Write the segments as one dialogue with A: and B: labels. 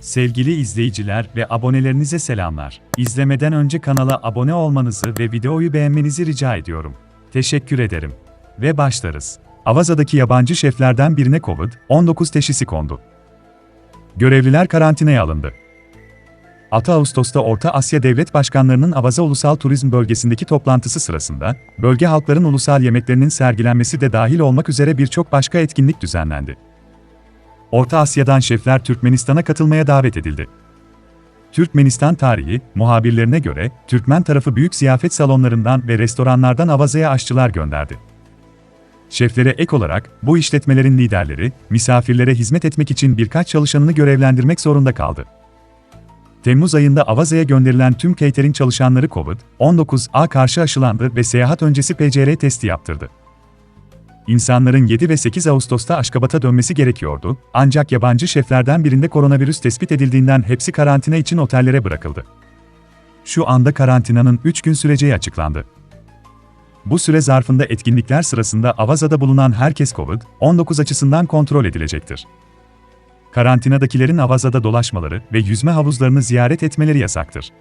A: Sevgili izleyiciler ve abonelerinize selamlar. İzlemeden önce kanala abone olmanızı ve videoyu beğenmenizi rica ediyorum. Teşekkür ederim. Ve başlarız. Avaza'daki yabancı şeflerden birine COVID-19 teşhisi kondu. Görevliler karantinaya alındı. 6 Ağustos'ta Orta Asya Devlet Başkanlarının Avaza Ulusal Turizm Bölgesi'ndeki toplantısı sırasında, bölge halkların ulusal yemeklerinin sergilenmesi de dahil olmak üzere birçok başka etkinlik düzenlendi. Orta Asya'dan şefler Türkmenistan'a katılmaya davet edildi. Türkmenistan tarihi, muhabirlerine göre, Türkmen tarafı büyük ziyafet salonlarından ve restoranlardan Avaza'ya aşçılar gönderdi. Şeflere ek olarak, bu işletmelerin liderleri, misafirlere hizmet etmek için birkaç çalışanını görevlendirmek zorunda kaldı. Temmuz ayında Avaza'ya gönderilen tüm catering çalışanları COVID-19'a karşı aşılandı ve seyahat öncesi PCR testi yaptırdı. İnsanların 7 ve 8 Ağustos'ta Aşkabat'a dönmesi gerekiyordu, ancak yabancı şeflerden birinde koronavirüs tespit edildiğinden hepsi karantina için otellere bırakıldı. Şu anda karantinanın 3 gün süreceği açıklandı. Bu süre zarfında etkinlikler sırasında Avaza'da bulunan herkes COVID-19 açısından kontrol edilecektir. Karantinadakilerin Avaza'da dolaşmaları ve yüzme havuzlarını ziyaret etmeleri yasaktır.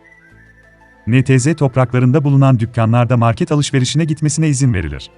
A: NTZ topraklarında bulunan dükkanlarda market alışverişine gitmesine izin verilir.